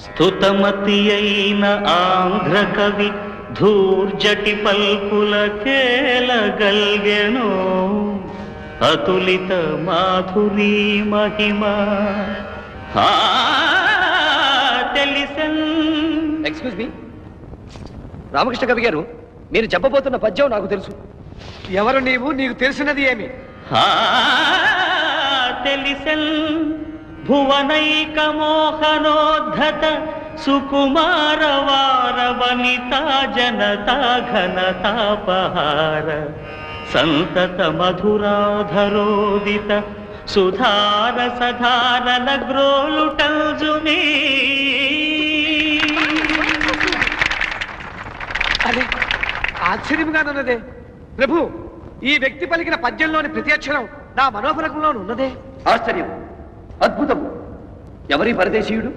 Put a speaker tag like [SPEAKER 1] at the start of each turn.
[SPEAKER 1] స్తుతమతి అయిన ఆంధ్ర కవి ధూర్జటి పల్పులకేలగల్గెను అతులిత మాధురీ మహిమ తెలిసెన్
[SPEAKER 2] ఎక్స్క్యూజ్ మీ రామకృష్ణ కవి గారు మీరు చెప్పబోతున్న పద్యం నాకు తెలుసు.
[SPEAKER 3] ఎవరు నీవు? నీకు తెలిసినది ఏమి?
[SPEAKER 1] తెలిసెన్ భువనైక మోహనోద్ధత సుకుమార వార వనితా జనతా ఘనతాపహార సంతత మధురాధరోదిత సుధార సధారల గ్రోలుటల్జునీ
[SPEAKER 3] అది ఆశ్చర్యంగానున్నదే ప్రభు ఈ వ్యక్తి పలికిన పద్యంలోని ప్రతి అక్షరం నా మనోఫలకంలో ఉన్నదే.
[SPEAKER 2] ఆశ్చర్యం. అద్భుతం ఎవరి పరదేశీయుడు?